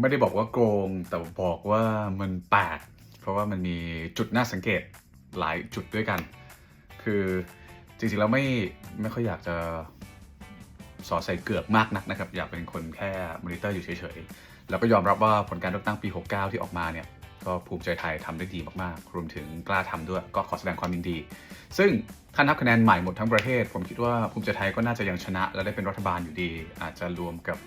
ไม่ได้บอกว่าโกงแต่บอกว่ามันแปลกเพราะว่ามันมีจุดน่าสังเกตหลายจุดด้วยกัน คือจริงๆแล้วไม่ไม่ค่อยอยากจะสอใส่เกือกมากนักนะครับ อยากเป็นคนแค่มอนิเตอร์อยู่เฉยๆ แล้วก็ยอมรับว่าผลการเลือกตั้งปี 69 ที่ออกมาเนี่ย ก็ภูมิใจไทยทำได้ดีมากๆ รวมถึงกล้าทำด้วยก็ขอแสดงความยินดี ซึ่งถ้านับคะแนนใหม่หมดทั้งประเทศ ผมคิดว่าภูมิใจไทยก็น่าจะยังชนะ และได้เป็นรัฐบาลอยู่ดี อาจจะรวมกับ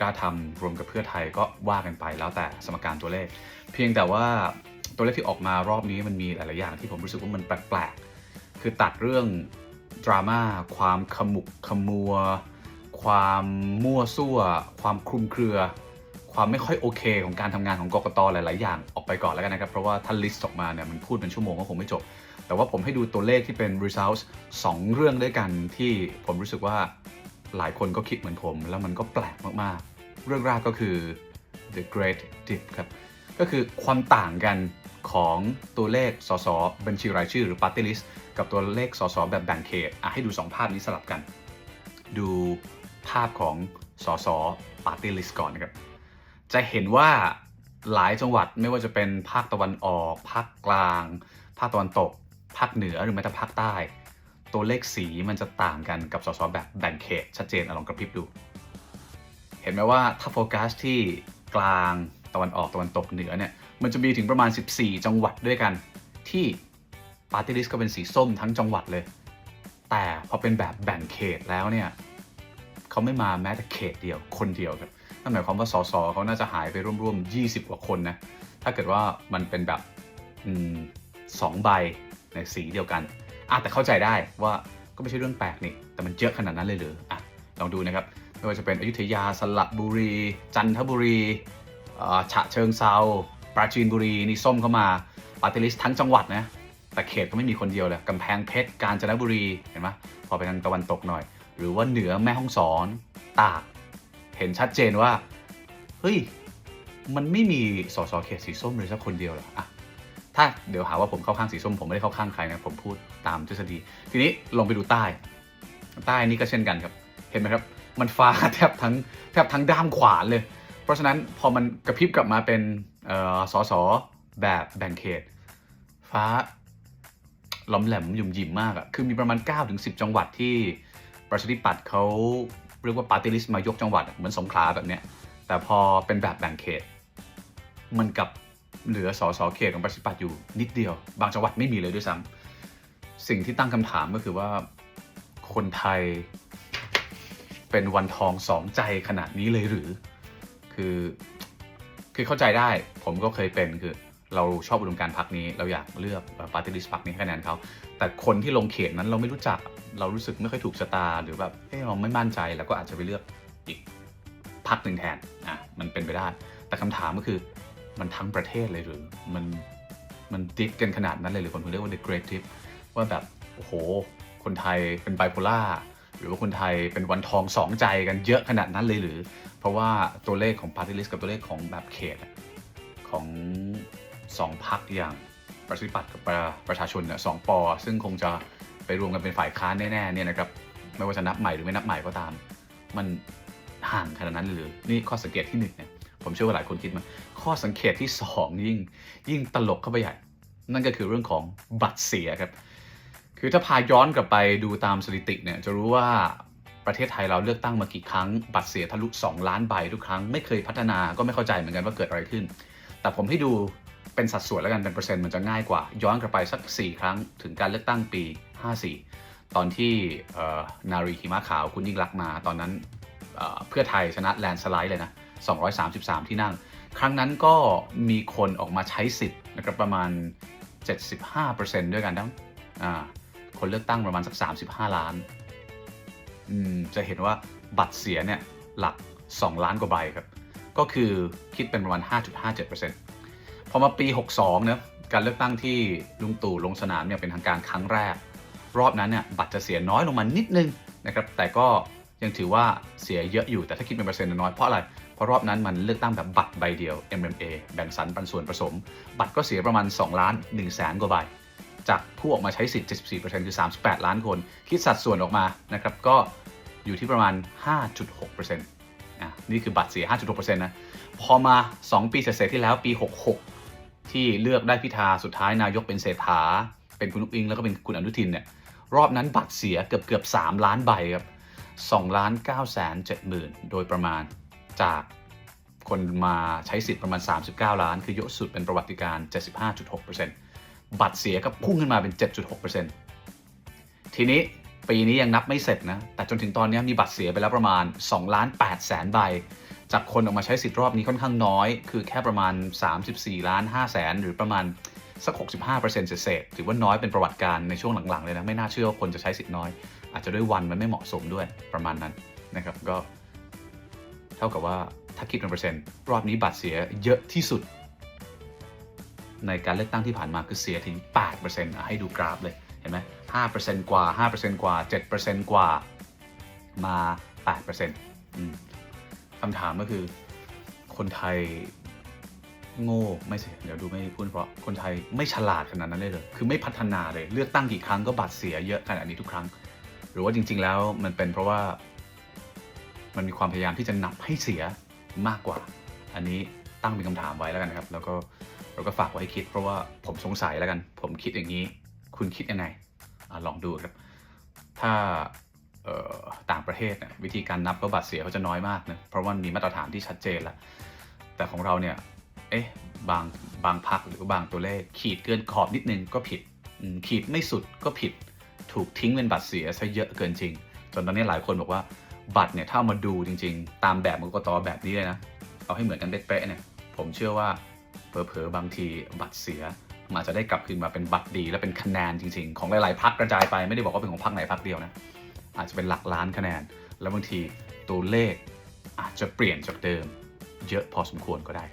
กล้าทำรวมกับเพื่อไทยก็ว่ากันไปแล้วแต่สมการตัวเลข เพียงแต่ว่าตัวเลขที่ออกมารอบนี้มันมีหลายๆอย่างที่ผมรู้สึกว่ามันแปลกๆ คือตัดเรื่องดราม่าความขมุกขมัว ความมั่วซั่ว ความคลุมเครือ ความไม่ค่อยโอเค ของการทำงานของกกตหลาย ๆ อย่างออกไปก่อนแล้วกันนะครับ เพราะว่าถ้าลิสต์ออกมาเนี่ยมันพูดเป็นชั่วโมงก็คงไม่จบ แต่ว่าผมให้ดูตัวเลขที่เป็น results สองเรื่องด้วยกันที่ผมรู้สึกว่า หลายคนก็คิดเหมือนผม แล้วมันก็แปลกมากๆ เรื่องแรกก็คือ the great dip ครับ ก็คือความต่างกันของตัวเลขสสบัญชีรายชื่อหรือ party list กับตัวเลขสสแบบแบ่งเขตอะให้ดู 2 ภาพนี้สลับกัน ดูภาพของสส party list ก่อนนะครับ จะเห็นว่าหลายจังหวัดไม่ว่าจะเป็นภาคตะวันออก ภาคกลาง ภาคตะวันตก ภาคเหนือหรือแม้แต่ภาคใต้ ตัวเลขสีมันจะต่างกันกับสสแบบแบ่งเขตชัดเจนอลองกระพริบดู เห็นไหมว่าถ้าโฟกัสที่กลางตะวันออกตะวันตกเหนือเนี่ยมันจะมีถึงประมาณ 14 จังหวัดด้วยกัน ที่ปาร์ตี้ลิสต์ก็เป็นสีส้มทั้งจังหวัดเลย แต่พอเป็นแบบแบ่งเขตแล้วเนี่ยเขาไม่มาแม้แต่เขตเดียวคนเดียวครับนั่นหมายความว่าสสเขาน่าจะหายไปร่วมๆ 20 กว่าคนนะถ้าเกิดว่ามันเป็นแบบอสองใบในสีเดียวกัน อะแต่เข้าใจได้ว่าก็ไม่ใช่เรื่องแปลกนี่ แต่มันเยอะขนาดนั้นเลยหรืออะลองดูนะครับ ไม่ว่าจะเป็นอยุธยาสระบุรี จันทบุรีอ่อฉะเชิงเซาปราจีนบุรีนี่ส้มเข้ามาปาร์ตี้ลิสต์ทั้งจังหวัดนะแต่เขตก็ไม่มีคนเดียวเลยกำแพงเพชรกาญจนบุรีเห็นไหมพอไปทางตะวันตกหน่อย หรือว่าเหนือแม่ฮ่องสอนตาก เห็นชัดเจนว่า เฮ้ย มันไม่มีสสเขตสีส้มเลยสักคนเดียวหรออะ ถ้าเดี๋ยวหาว่าผมเข้าข้างสีส้มผมไม่ได้เข้าข้างใครนะผมพูดตามทฤษฎี ทีนี้ลงไปดูใต้ ใต้นี่ก็เช่นกันครับ เห็นไหมครับ มันฟ้าแทบทั้งแทบทั้งด้ามขวานเลย เพราะฉะนั้นพอมันกระพริบกลับมาเป็นออสอสอแบบแบ่งเขต ฟ้าล้อมแหลมยุ่มยิมมากอะคือมีประมาณ 9-10 จังหวัดที่ประชาธิปัตย์เขาเรียกว่าปาร์ตี้ลิสต์มายกจังหวัด เหมือนสงขลาแบบเนี้ย แต่พอเป็นแบบแบ่งเขต มันกลับ เหลือสอสอเขตของประชาธิปัตย์อยู่นิดเดียว บางจังหวัดไม่มีเลยด้วยซ้ำสิ่งที่ตั้งคำถามก็คือว่าคนไทยเป็นวันทองสองใจขนาดนี้เลยหรือ คือคือเข้าใจได้ผมก็เคยเป็นคือเราชอบอุดมการณ์พรรคนี้ เราอยากเลือกปาร์ตี้ลิสต์พรรคนี้คะแนนเขา แต่คนที่ลงเขตนั้นเราไม่รู้จัก เรารู้สึกไม่ค่อยถูกชะตา หรือแบบเฮ้ยเราไม่มั่นใจ แล้วก็อาจจะไปเลือกอีกพรรคหนึ่งแทนอะมันเป็นไปได้ แต่คำถามก็คือ มันทั้งประเทศเลยหรือมันมันดิฟกันขนาดนั้นเลยหรือคนถึงเรียกว่า the great dip ว่าแบบโอ้โห คนไทยเป็นไบโพล่าหรือว่าคนไทยเป็นวันทองสองใจกันเยอะขนาดนั้นเลยหรือ เพราะว่าตัวเลขของ Party List กับตัวเลขของแบบเขตของสองพักอย่างประชาธิปัตย์กับประชาชนเนี่ยสองปอ ซึ่งคงจะไปรวมกันเป็นฝ่ายค้านแน่ๆเนี่ยนะครับไม่ว่าจะนับใหม่หรือไม่นับใหม่ก็ตาม มันห่างขนาดนั้นเลยหรือ นี่ข้อสังเกตที่หนึ่งเนี่ย ผมเชื่อว่าหลายคนคิดมา ข้อสังเกตที่สองยิ่งยิ่งตลกเข้าไปใหญ่ นั่นก็คือเรื่องของบัตรเสียครับ คือถ้าพาย้อนกลับไปดูตามสถิติเนี่ยจะรู้ว่าประเทศไทยเราเลือกตั้งมากี่ครั้ง บัตรเสียทะลุ 2 ล้านใบทุกครั้งไม่เคยพัฒนาก็ไม่เข้าใจเหมือนกันว่าเกิดอะไรขึ้น แต่ผมให้ดูเป็นสัดส่วนแล้วกันเป็นเปอร์เซ็นต์มันจะง่ายกว่า ย้อนกลับไปสัก 4 ครั้งถึงการเลือกตั้งปี 54 ตอนที่นารีหิมะขาวคุณยิ่งรักมาตอนนั้นเเพื่อไทยชนะแลนด์สไลด์เลยนะ 233 ที่นั่ง ครั้งนั้นก็มีคนออกมาใช้สิทธิ์นะครับประมาณ 75%ด้วยกันทั้งคนเลือกตั้งประมาณสัก 35 ล้าน จะเห็นว่าบัตรเสียเนี่ยหลัก 2 ล้านกว่าใบครับ ก็คือคิดเป็นประมาณ 5.57%พอมาปี 62เนะการเลือกตั้งที่ลุงตู่ลงสนามเนี่ยเป็นทางการครั้งแรก รอบนั้นเนี่ยบัตรจะเสียน้อยลงมานิดนึงนะครับ แต่ก็ยังถือว่าเสียเยอะอยู่แต่ถ้าคิดเป็นเปอร์เซ็นต์น้อยเพราะอะไร เพราะรอบนั้นมันเลือกตั้งแบบบัตรใบเดียว MMA แบ่งสรรปันส่วนผสม บัตรก็เสียประมาณ 2 ล้าน1แสนกว่าใบ จากผู้ออกมาใช้สิทธิ์ 74%คือ 38 ล้านคน คิดสัดส่วนออกมานะครับก็อยู่ที่ประมาณ 5.6%อะนี่คือบัตรเสีย 5.6%นะพอมา 2 ปีเศษๆที่แล้วปี 66 ที่เลือกได้พิธาสุดท้ายนายกเป็นเศรษฐา เป็นคุณนุกอิง แล้วก็เป็นคุณอนุทินเนี่ยรอบนั้นบัตรเสียเกือบเกือบ3ล้านใบครับ2ล้าน9แสน7หมื่นโดยประมาณ จากคนมาใช้สิทธิ์ประมาณ 39 ล้าน คือเยอะสุดเป็นประวัติการ 75.6%บัตรเสียก็พุ่งขึ้นมาเป็น 7.6%ทีนี้ปีนี้ยังนับไม่เสร็จนะ แต่จนถึงตอนนี้มีบัตรเสียไปแล้วประมาณ2ล้าน8แสนใบ จากคนออกมาใช้สิทธิ์รอบนี้ค่อนข้างน้อย คือแค่ประมาณ 34ล้าน5แสนหรือประมาณสัก 65%เศษๆถือว่าน้อยเป็นประวัติการในช่วงหลังๆเลยนะ ไม่น่าเชื่อว่าคนจะใช้สิทธิ์น้อย อาจจะด้วยวันมันไม่เหมาะสมด้วยประมาณนั้นนะครับ ก็ เท่ากับว่าถ้าคิดเป็นเปอร์เซ็นต์รอบนี้บัตรเสียเยอะที่สุด ในการเลือกตั้งที่ผ่านมาคือเสียถึง8%อะให้ดูกราฟเลย เห็นไหม5%กว่า 5%กว่า 7%กว่า มา 8%อืมคำถามก็คือ คนไทยโง่ไม่ใช่เดี๋ยวดูไม่พูดเพราะคนไทยไม่ฉลาดขนาดนั้นเลยเหรอคือไม่พัฒนาเลยเลือกตั้งกี่ครั้งก็บัตรเสียเยอะขนาดนี้ทุกครั้ง หรือว่าจริง ๆ แล้วมันเป็นเพราะว่า มันมีความพยายามที่จะนับให้เสียมากกว่า อันนี้ตั้งเป็นคำถามไว้แล้วกันนะครับ แล้วก็เราก็ฝากไว้ให้คิด เพราะว่าผมสงสัยแล้วกัน ผมคิดอย่างนี้ คุณคิดยังไงอลองดูครับ ถ้าต่างประเทศเนี่ยวิธีการนับก็บัตรเสียเขาจะน้อยมากนะเพราะว่ามีมาตรฐานที่ชัดเจนแล้ว แต่ของเราเนี่ยเอ๊ะบางบางพักหรือบางตัวเลข ขีดเกินขอบนิดนึงก็ผิด ขีดไม่สุดก็ผิด ถูกทิ้งเป็นบัตรเสียซะเยอะเกินจริง จนตอนนี้หลายคนบอกว่า บัตรเนี่ยถ้ามาดูจริง ๆ ตามแบบกกตแบบนี้เลยนะ เอาให้เหมือนกันเป๊ะๆเนี่ย ผมเชื่อว่าเผลอๆบางทีบัตรเสียมันอาจจะได้กลับคืนมาเป็นบัตรดีและเป็นคะแนนจริง ๆ ของหลายๆพักกระจายไปไม่ได้บอกว่าเป็นของพักไหนพักเดียวนะอาจจะเป็นหลักล้านคะแนน แล้วบางทีตัวเลขอาจจะเปลี่ยนจากเดิม เยอะพอสมควรก็ได้